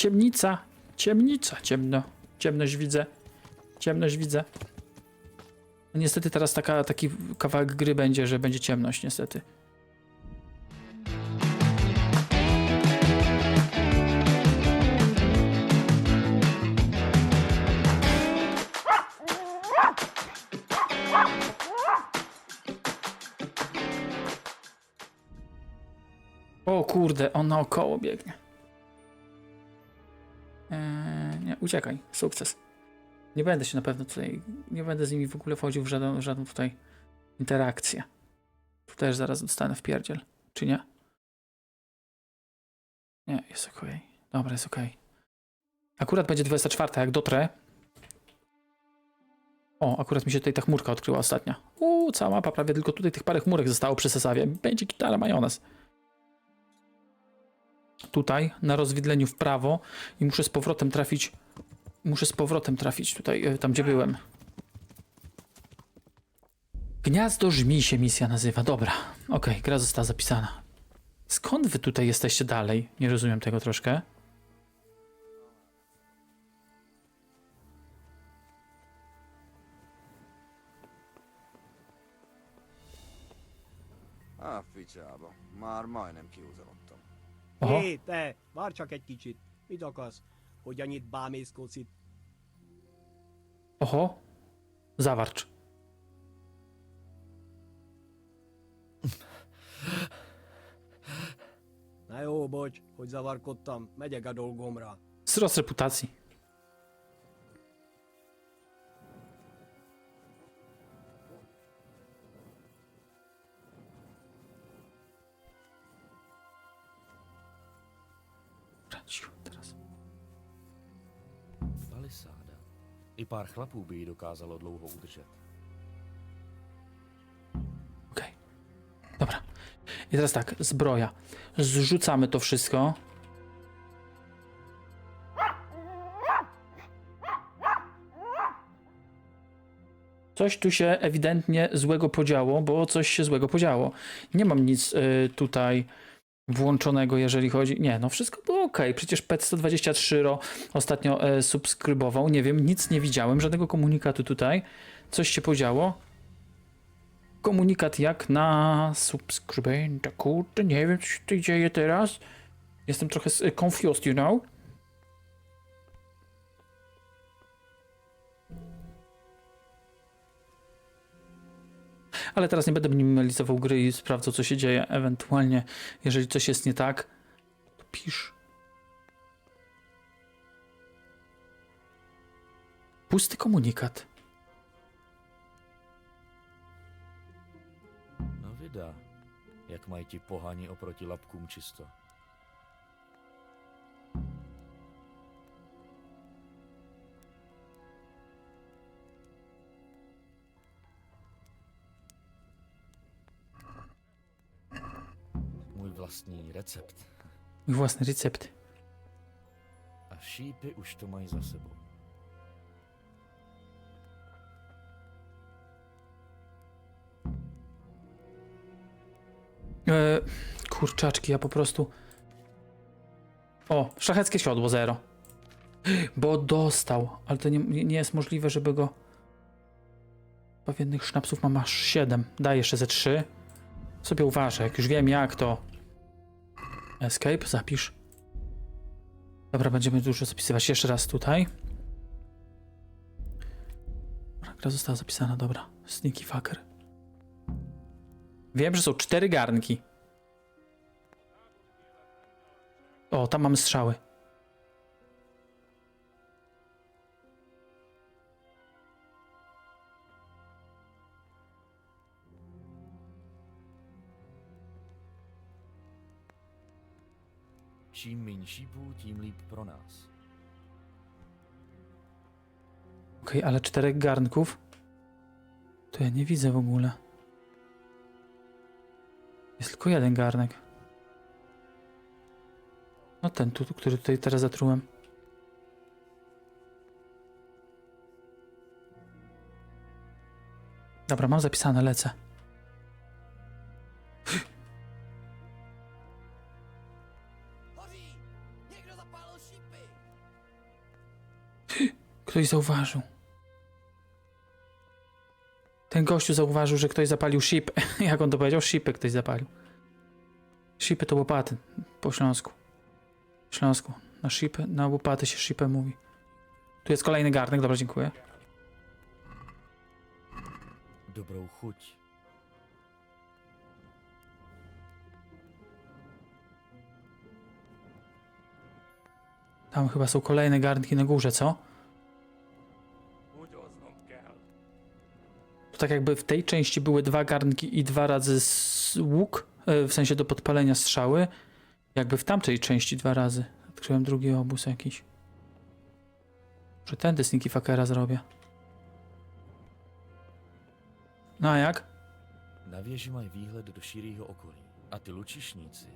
Ciemnica, ciemnica, ciemno. Ciemność widzę. Ciemność widzę. No niestety teraz taka, taki kawałek gry będzie, że będzie ciemność, niestety. O kurde, on naokoło biegnie. Uciekaj, sukces. Nie będę się na pewno tutaj, nie będę z nimi w ogóle wchodził w żaden, żadną tutaj interakcję. Tu też zaraz dostanę w pierdziel, czy nie? Nie, jest okej. Dobra, jest okej. Akurat będzie 24, jak dotrę. O, akurat mi się tutaj ta chmurka odkryła ostatnia. Uuu, cała mapa, prawie tylko tutaj tych parę chmurek zostało przy Sesawie. Będzie gitara majonez tutaj na rozwidleniu w prawo i muszę z powrotem trafić muszę z powrotem trafić tutaj, e, tam gdzie byłem. Gniazdo żmi się misja nazywa. Dobra, okej, gra została zapisana. Skąd wy tutaj jesteście dalej? Nie rozumiem tego troszkę. Afficsába. Már majdnem kiúzolottam. Oho, Hé, te, várj csak egy kicsit. Mit akarsz? Hogy annyit bámészkodsz itt? oho. Zawarcz. Na jó, bocs, hogy zavarkodtam. Megyek a dolgomra. Wzrost reputacji. Pár chlapů by ji dokázalo dlouho udržet. Okej. Dobra. I teraz tak, zbroja. Zrzucamy to wszystko. Coś tu się ewidentnie złego podziało, bo coś się złego podziało. Nie mam nic y, tutaj włączonego, jeżeli chodzi. Nie, no wszystko było ok. Przecież PET123 ro ostatnio e, subskrybował. Nie wiem, nic nie widziałem, żadnego komunikatu tutaj. Coś się podziało komunikat jak na subskrybenta. Kurde, nie wiem, co się tutaj dzieje teraz. Jestem trochę confused, you know? Ale teraz nie będę minimalizował gry i sprawdzał, co się dzieje. Ewentualnie, jeżeli coś jest nie tak, to pisz. Pusty komunikat. No vydá, jak mají ti pohani oproti lapkům čisto. Vlastní recept. Mój własny recept. A šípy už to mají za sebou. E, kurczaczki, ja po prostu. O, szlacheckie siodło zero. Bo dostał, ale to nie, nie jest możliwe, żeby go. Pewnych sznapsów mam aż 7. Daj jeszcze ze 3. Sobie uważaj, jak już wiem jak to. Escape, zapisz. Dobra, będziemy dużo zapisywać jeszcze raz tutaj. Gra została zapisana, dobra. Sneaky fucker. Wiem, że są cztery garnki. O, tam mamy strzały. Čím méně šípů, tím líp pro nás. Okej, ale czterech garnków? To ja nie widzę w ogóle. Jest tylko jeden garnek. No ten tu, który tutaj teraz zatrułem. Dobra, mam zapisane, lecę. Ktoś zauważył. Ten gościu zauważył, że ktoś zapalił ship. Jak on to powiedział? Shipy ktoś zapalił. Shipy to łopaty po śląsku. W Śląsku. Na shipy, na łopaty się shipę mówi. Tu jest kolejny garnek, dobra, dziękuję. Dobrou chuť. Tam chyba są kolejne garnki na górze, co? Tak jakby w tej części były dwa garnki i dwa razy łuk, e, w sensie do podpalenia strzały. Jakby w tamtej części dwa razy. Odkryłem drugi obóz jakiś. Że tędy sneaky fuckera zrobię. No a jak? Na věži mají výhled do širého okolí. A ty lučišníci,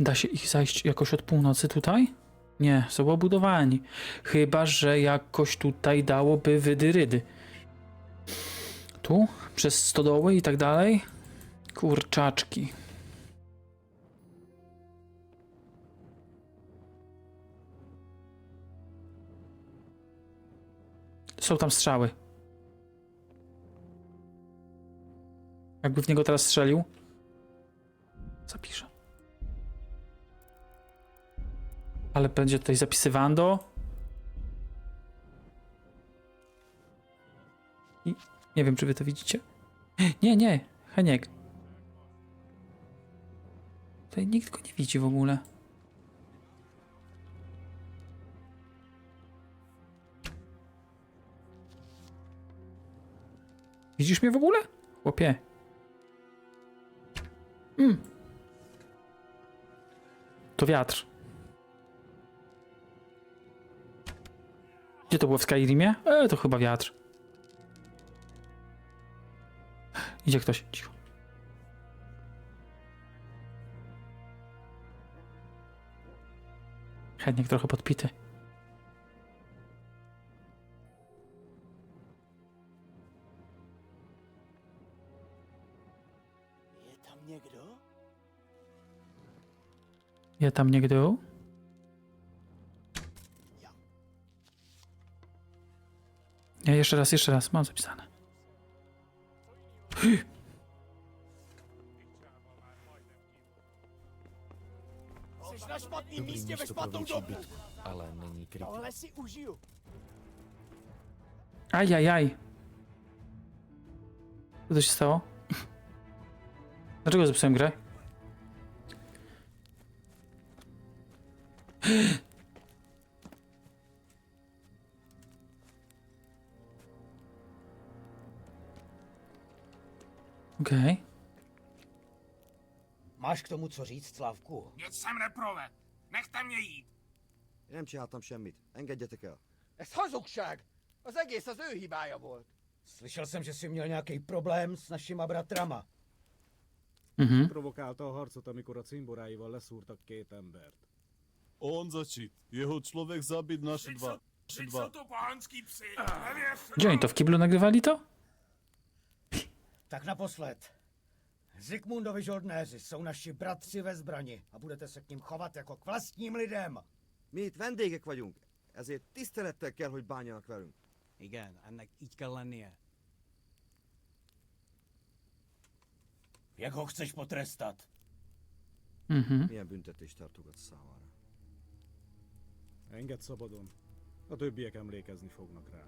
Da się ich zajść jakoś od północy tutaj? Nie, są obudowani. Chyba, że jakoś tutaj dałoby wydyrydy. Tu? Przez stodoły i tak dalej? Kurczaczki. Są tam strzały. Jakby w niego teraz strzelił. Zapiszę. Ale będzie tutaj zapisywando. I nie wiem, czy wy to widzicie. Nie, nie, Heniek. Tutaj nikt go nie widzi w ogóle. Widzisz mnie w ogóle? Chłopie. Mm. To wiatr. Gdzie to było w Skyrimie? E, to chyba wiatr. Idzie ktoś. Cicho. Chętnik trochę podpity. Je tam někdo? Je tam někdo? Nie, jeszcze raz, jeszcze raz. Mam zapisane. Jsi na špatným místě ve špatnou dobu. bitku, ale není krytý. Tohle si užiju. Ajajaj. Co to się stało? Dlaczego zepsułem grę? Okej. Máš k tomu co říct, Slavku? Nic jsem neproved. Nechte mě jít. Nem csináltam semmit. Engedjetek el. Ez hazugság! Az egész az ő hibája volt. Slyšel jsem, že jsi měl nějaký problém s našima bratrama. Mhm. provokálta a harcot, amikor a cimboráival leszúrtak két embert. On začít. Jeho člověk zabít naše dva. Naše Vždyť dva. jsou to pohanský psy. Nevěř. Gdzie oni to w kiblu nagrywali to? Tak naposled. Zikmundovi žoldnéři jsou naši bratři ve zbrani a budete se k ním chovat jako k vlastním lidem. Mi itt vendégek vagyunk, ezért tisztelettel kell, hogy bánjanak velünk. Igen, ennek így kell lennie. Jak ho chceš potrestat? Mhm. Milyen büntetést tartogatsz számára? Engedd szabadon. A többiek emlékezni fognak rá.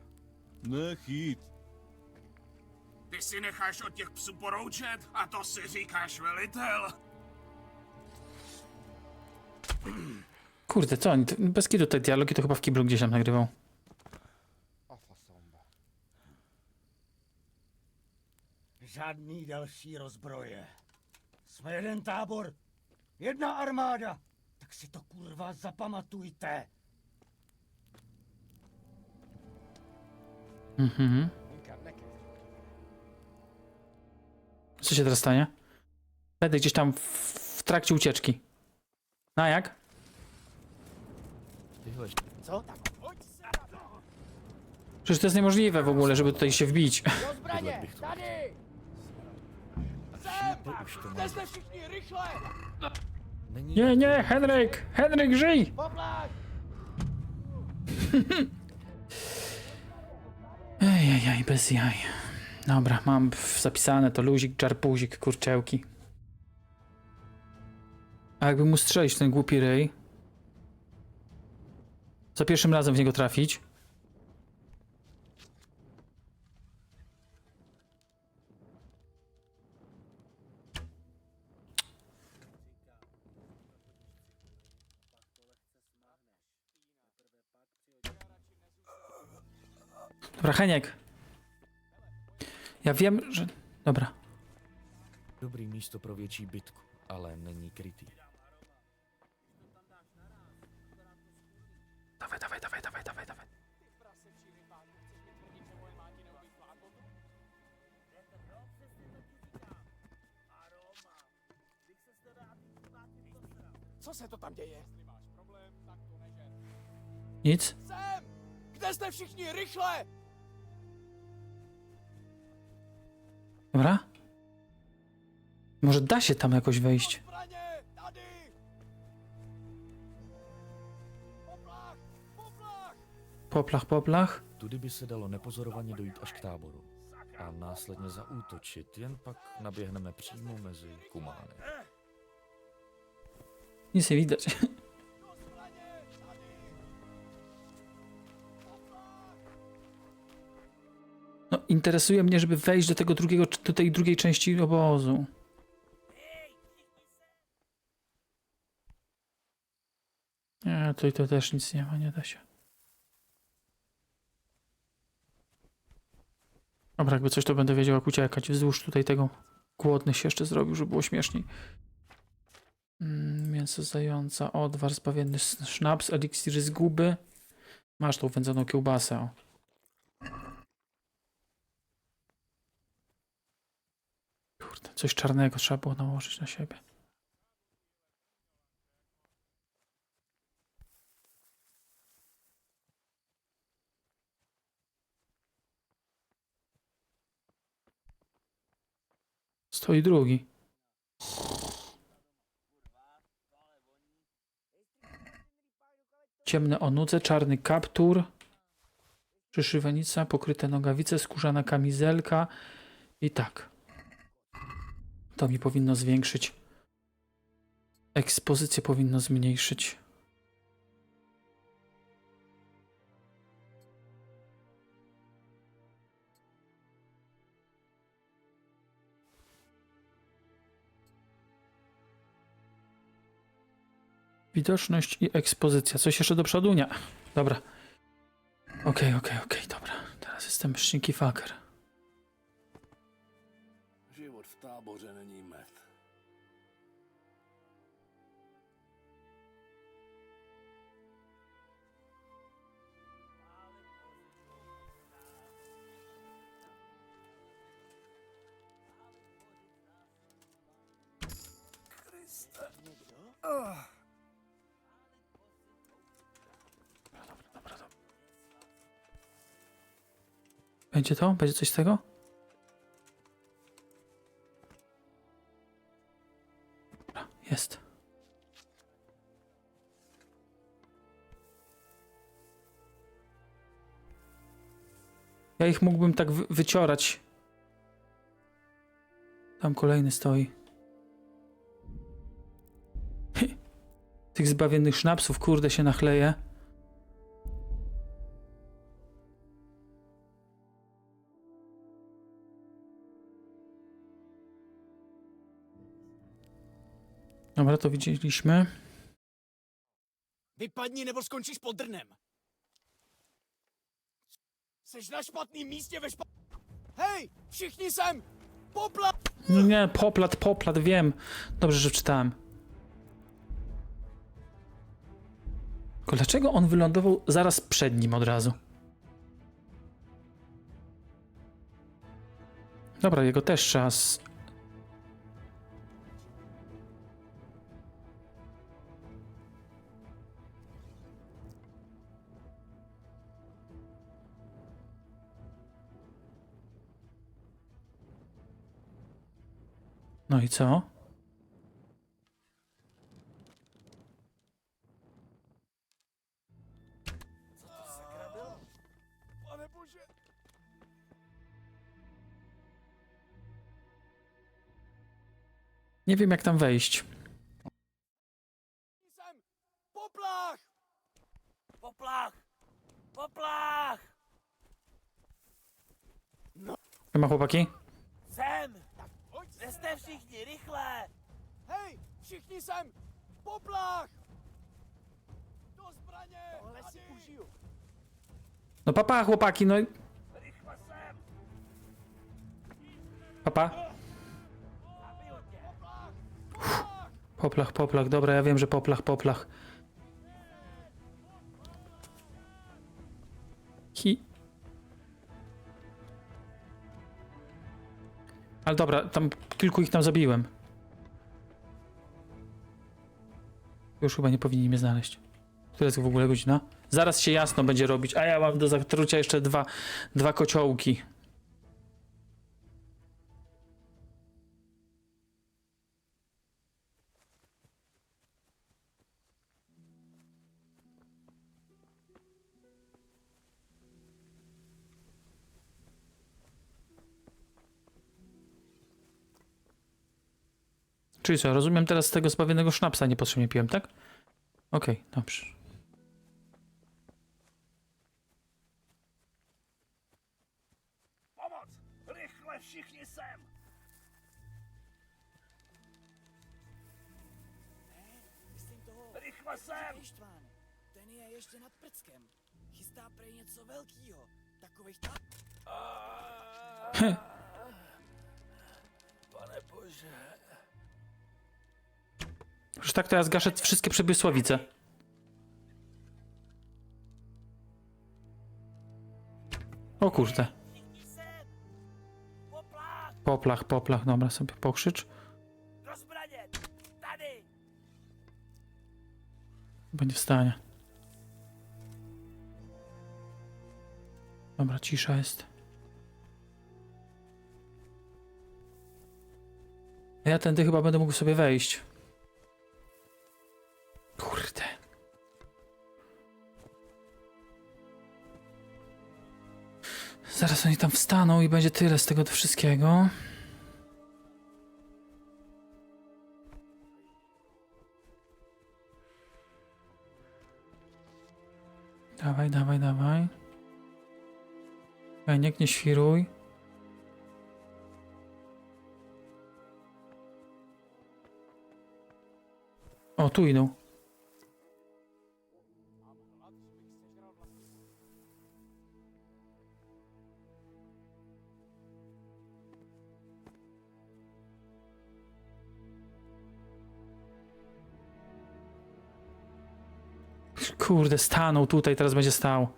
Nech jít. Ty si necháš od těch psů poroučet a to si říkáš velitel. Kurde, co oni? to- Bez kitu te dialogi to chyba w kiblu gdzieś tam nagrywał. Žádný další rozbroje. Jsme jeden tábor, jedna armáda. Tak si to kurva zapamatujte. Mhm. Co się teraz stanie? Będę gdzieś tam w, w trakcie ucieczki. No a jak? Co? Se. Przecież to jest niemożliwe w ogóle, żeby tutaj się wbić. Tady! Sem! Všichni, rychle! Není Nie, nie, Henryk! Henryk, żyj! Poplach! Ejejej, bez jaj. Dobra, mam zapisane to luzik, czarpuzik, kurczełki. A jakby mu strzelić ten głupi ryj? Za pierwszym razem w niego trafić? Dobra, Heniek. Ja wiem, że... Dobra. Dobrý místo pro větší bitku, ale není krytý. Dawaj, dawaj, dawaj, dawaj, dawaj, dawaj. Co se to tam děje? Nic? Sem! Kde jste všichni, rychle! Dobra. Może da się tam jakoś wejść. Poplach! Poplach! Tudy by se dalo nepozorovaně dojít až k táboru a následně zaútočit, jen pak naběhneme přímo mezi kumány. Nic nie widać. Interesuje mnie, żeby wejść do tego drugiego, do tej drugiej części obozu. Nie, to i to też nic nie ma, nie da się. Dobra, jakby coś to będę wiedział jak uciekać. Wzdłuż tutaj tego głodny się jeszcze zrobił, żeby było śmieszniej. Mm, mięso zająca, odwar, zbawienny sznaps, eliksir zguby. Masz tą wędzoną kiełbasę. Coś czarnego trzeba było nałożyć na siebie. Stoi drugi. Ciemne onuce, czarny kaptur, przyszywanica, pokryte nogawice, skórzana kamizelka i tak. To mi powinno zwiększyć. Ekspozycję powinno zmniejszyć. Widoczność i ekspozycja. Coś jeszcze do przodu? Nie. Dobra. Okej, okej, okej, dobra. Teraz jestem szczęki fucker. Będzie to? Będzie coś z tego? Dobra, jest. Ja ich mógłbym tak wy wyciorać. Tam kolejny stoi. Tych zbawiennych sznapsów, kurde, się nachleje. Dobra, to widzieliśmy. Vypadni nebo skončíš pod drnem. Seš na špatném místě ve špa... Hej, všichni sem! Poplach! Nie, Nie, poplat, poplat, wiem. Dobrze, że czytałem. Tylko dlaczego on wylądował zaraz przed nim od razu? Dobra, jego też trzeba. Z... No i co? Nie wiem jak tam wejść. Poplach! Poplach! Poplach! Ma chłopaki? Sem! Jste všichni, rychle! Hej, všichni sem. Poplach! Do zbraně! Tohle si užiju. No papa chłopaki, no i... Rychle sem! Papa? Poplach, poplach, dobra, ja wiem, że poplach, poplach. Hi. Ale dobra, tam kilku ich tam zabiłem. Już chyba nie powinni mnie znaleźć. Która jest w ogóle godzina? Zaraz się jasno będzie robić, a ja mam do zatrucia jeszcze dwa, dwa kociołki. Czyli co, rozumiem teraz z tego zbawionego sznapsa niepotrzebnie piłem, tak? Okej, dobrze. Pomoc! Rychle všichni sem! Myslím toho. Rychle sem! Ištván. Ten je ještě nad prckem. Chystá prej něco velkýho. Takových ta... Pane bože. Już tak to ja zgaszę wszystkie przemysłowice. O kurde. Poplach! Poplach, dobra, sobie pokrzycz. Będzie w stanie. Dobra, cisza jest. Ja tędy chyba będę mógł sobie wejść. Zaraz oni tam wstaną i będzie tyle z tego wszystkiego. Dawaj, dawaj, dawaj. Janiek, nie świruj. O, tu idą. Kurde, stanął tutaj, teraz będzie stał.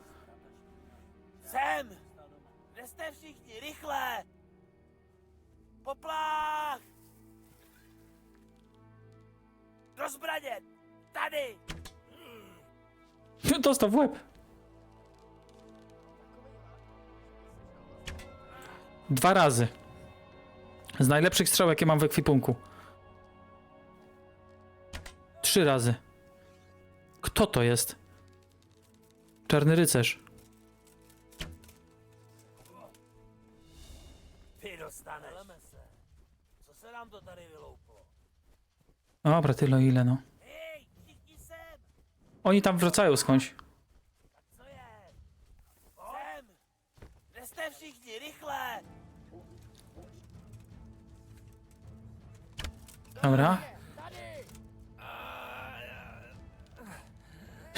Sem! Jste všichni, rychle! Poplach! Do zbraně! Tady! Dostał w łeb. Dwa razy. Z najlepszych strzał, jakie mam w ekwipunku. Trzy razy. Kto to jest? Tady vylouplo? Dobra, tyle ile no. Oni tam wracają skądś. Dobra.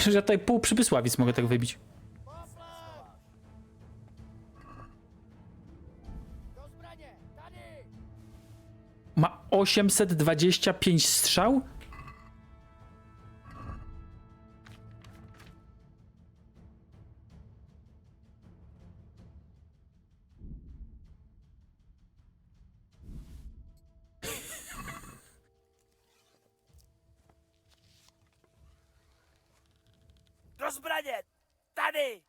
Przecież ja tutaj pół przybysławic mogę tak wybić. Ma 825 strzał? Do zbraně! Tady!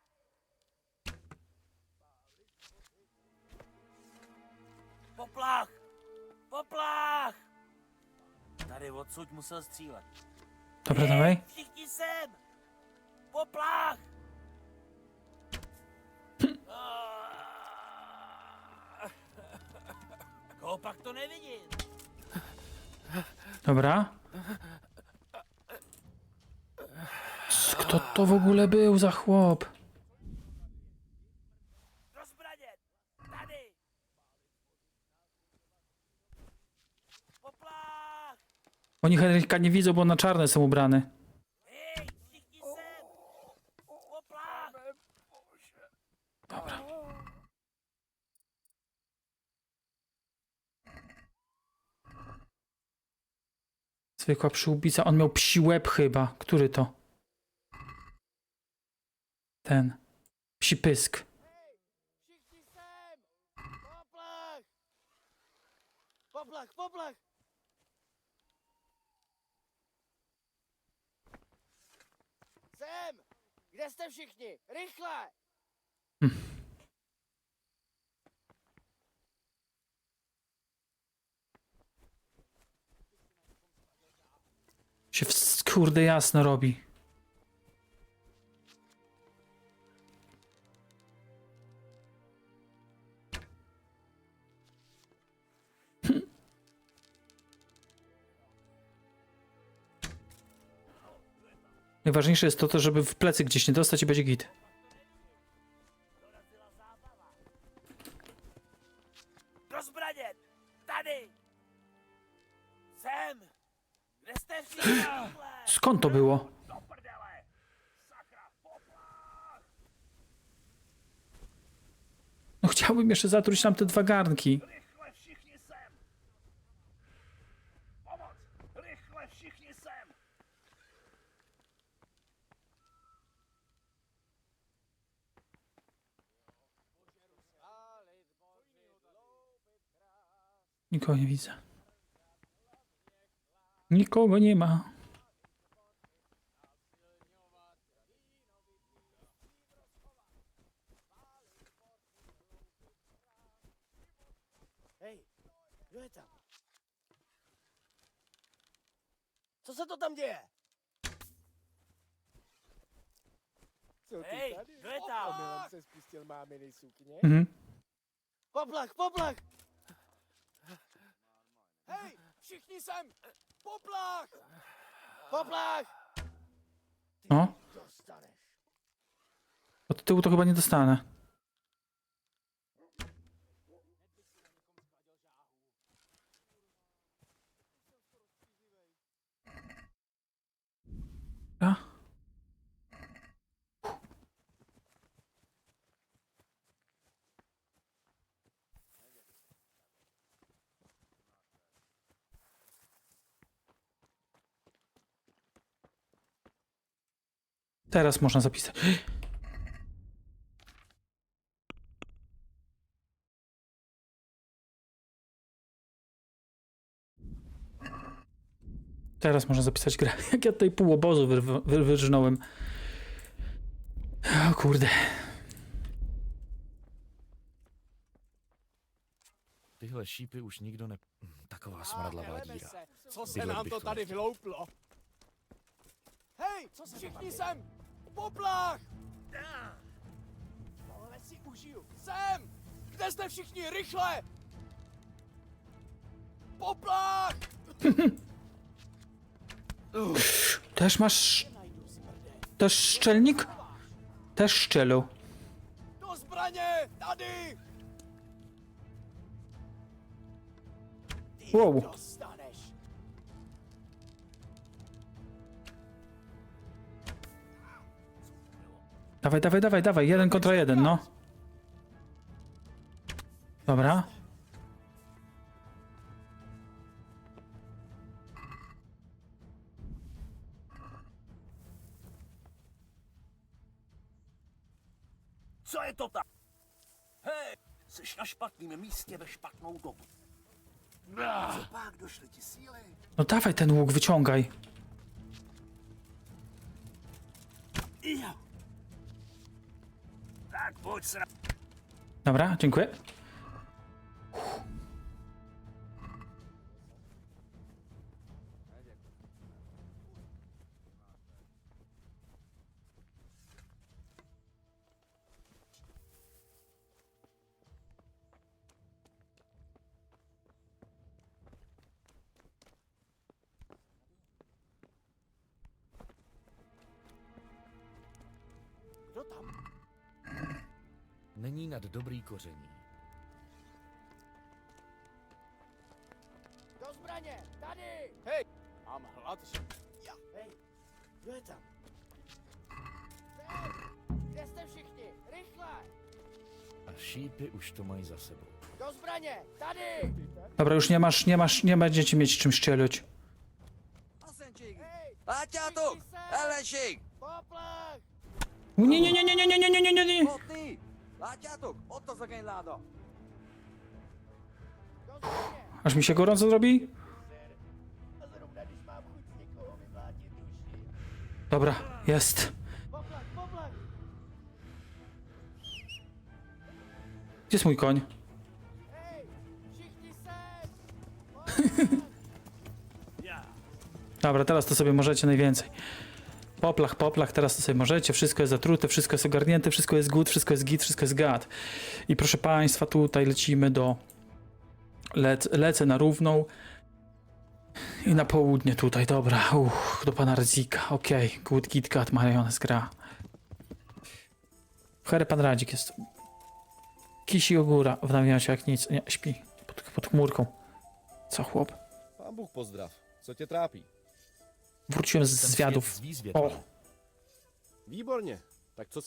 Poplach! Poplach! Tady odsud musel střílet. Dobra, Hej, dawaj. Všichni sem! Poplach! Koho pak to nevidím? Dobra. Kto to w ogóle był za chłop? Oni Henryka nie widzą, bo na czarne są! Poplach! Dobra. Zwykła przyłbica. On miał psi łeb chyba. Który to? Ten. Psi pysk. Všichni sem! Poplach! Poplach! Sem! Kde jste všichni? Rychle! Się w kurde jasno robi. Najważniejsze jest to, to, żeby w plecy gdzieś nie dostać i będzie git. Tady! Sem! Skąd to było? No chciałbym jeszcze zatruć nam te dwa garnki. Rychle všichni sem! Pomoc! Rychle všichni sem! Nikogo nie widzę. Nikogo nie ma. Hej? Co se to tam děje? Co ty Hej, tady? kdo je tam? Omylem se spustil máminy sukně. Mhm. Poplach, poplach! Hej, všichni sem! Poplach! Poplach! No, Dostaneš. od tyłu to chyba nie dostanę. A? Teraz można zapisać. Teraz można zapisać grę. Jak ja tutaj pół obozu wyrw- wy- wyrżnąłem. O kurde. Tyhle šípy už nikdo ne... Taková smradlavá díra. se, co se nám to tady vylouplo? Hej, všichni sem! Poplach! Tohle si užiju. Sem! Kde jste všichni? Rychle! Poplach! Też masz. Też szczelnik? Też szczelu. Do zbraně! Tady! Wow. Dawaj, dawaj, dawaj, dawaj. Jeden kontra jeden, no. Dobra. Co je to tak? Hej, jsi na špatném místě ve špatnou dobu. Co pak došly ti síly? No dawaj ten łuk, wyciągaj. Jo. Tak Dobra, dziękuję. Nad dobrý koření. Do zbraně! Tady! Hej! Mám hlad, že... Ja. Hej! Kdo je tam? Hej! Kde jste všichni? Rychle! A šípy už to mají za sebou. Do zbraně! Tady! Dobra, już nie masz, nie masz, nie będziecie mieć czym strzelać. Hej! Látjátok! Všichni sem! Ellenség! Poplach! Nie, nie, nie, nie, nie, nie, nie, nie, nie, nie, nie. Látjátok? Ott az agányláda! Aż mi się gorąco zrobi? Dobra, jest. Gdzie jest mój koń? Dobra, teraz to sobie możecie najwięcej. Poplach, poplach, teraz to sobie możecie. Wszystko jest zatrute, wszystko jest ogarnięte, wszystko jest good, wszystko jest git, wszystko jest gad. I proszę Państwa, tutaj lecimy do... Lec, lecę na równą. I na południe tutaj, dobra. Uff, do pana Radzika. Okej, good, git, gad, majonez gra. Hery pan Radzik jest. Kisi ogóra w namiocie jak nic. Nie, śpi. Pod, pod chmurką. Co chłop? Pán Bůh pozdrav. Co tě trápí? Wróciłem z zwiadów. O. Výborně. Tak co?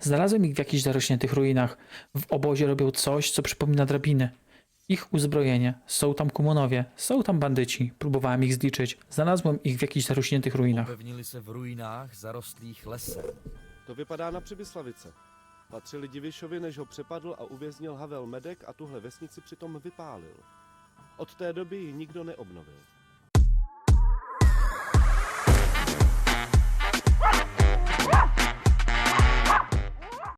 Znalazłem ich w jakichś zarośniętych ruinach. W obozie robią coś, co przypomina drabiny. Ich uzbrojenie. Są tam kumonowie, są tam bandyci. Próbowałem ich zliczyć. Znalazłem ich w jakichś zarośniętych ruinach. Upevnili se v ruinách zarostlých lesem. To vypadá na Přibyslavice. Patřili Divišovi, než ho přepadl a uvěznil Havel Medek a tuhle vesnici přitom vypálil. Od té doby ji nikdo neobnovil.